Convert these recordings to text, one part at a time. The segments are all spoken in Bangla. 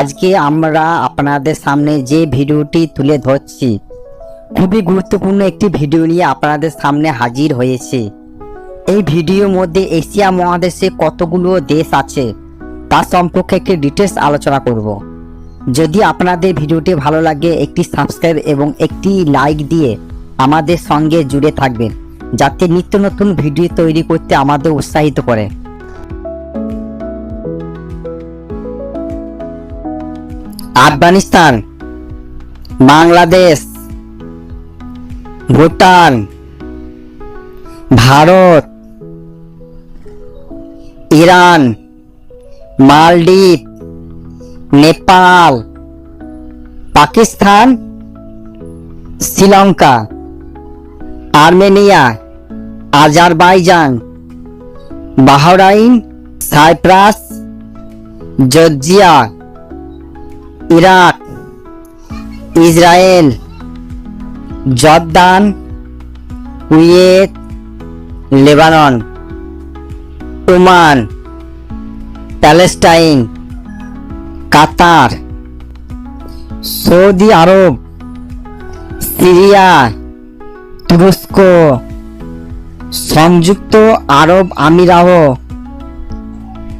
আজকে আমরা আপনাদের সামনে যে ভিডিওটি তুলে ধরছি, খুবই গুরুত্বপূর্ণ একটি ভিডিও নিয়ে আপনাদের সামনে হাজির হয়েছে। এই ভিডিওর মধ্যে এশিয়া মহাদেশে কতগুলো দেশ আছে তার সম্পর্কে একটি ডিটেলস আলোচনা করব। যদি আপনাদের ভিডিওটি ভালো লাগে, একটি সাবস্ক্রাইব এবং একটি লাইক দিয়ে আমাদের সঙ্গে জুড়ে থাকবেন, যাতে নিত্য নতুন ভিডিও তৈরি করতে আমাদের উৎসাহিত করে। Afghanistan Bangladesh Bhutan Bharat Iran Maldwip Nepal Pakistan Sri Lanka Armenia Azerbaijan Bahrain Cyprus Georgia. Iraq, Israel, Jordan, Kuwait, Lebanon, Oman, Palestine, Qatar, Saudi Arab, Syria, তুরস্ক, সংযুক্ত আরব আমিরাহ,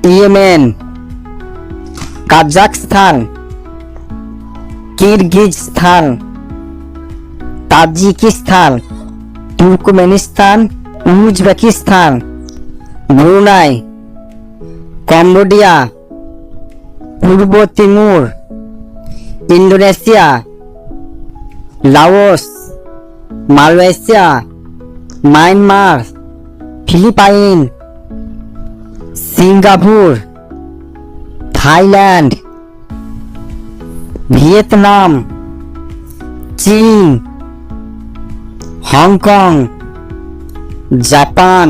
Yemen Kazakhstan Kyrgyzstan Tajikistan Turkmenistan, Uzbekistan, Brunei, Cambodia, পূর্ব Timor, Indonesia, Laos, Malaysia, Myanmar, Philippine, Singapore, Thailand. Vietnam চীন Hong Kong Japan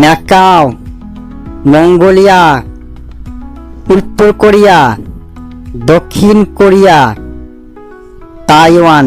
Macau Mongolia উত্তর কোরিয়া দক্ষিণ কোরিয়া তাইওয়ান।